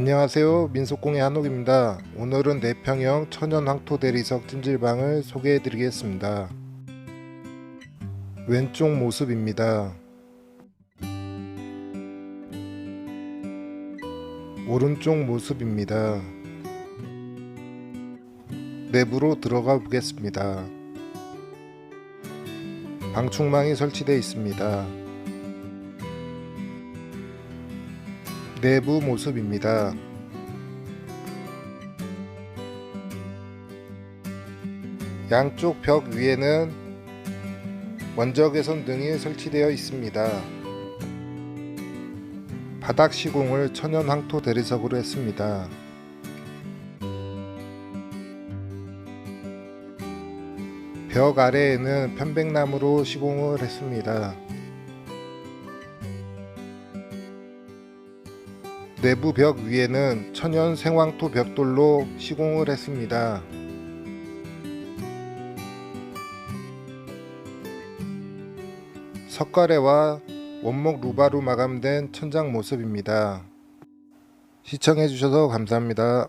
안녕하세요. 민속공의 한옥입니다. 오늘은 내평형 천연 황토 대리석 찜질방을 소개해 드리겠습니다. 왼쪽 모습입니다. 오른쪽 모습입니다. 내부로 들어가 보겠습니다. 방충망이 설치되어 있습니다 내부 모습입니다. 양쪽 벽 위에는 원적 개선 등이 설치되어 있습니다. 바닥 시공을 천연 황토 대리석으로 했습니다. 벽 아래에는 편백나무로 시공을 했습니다. 내부 벽 위에는 천연 생황토 벽돌로 시공을 했습니다. 석가래와 원목 루바로 마감된 천장 모습입니다. 시청해주셔서 감사합니다.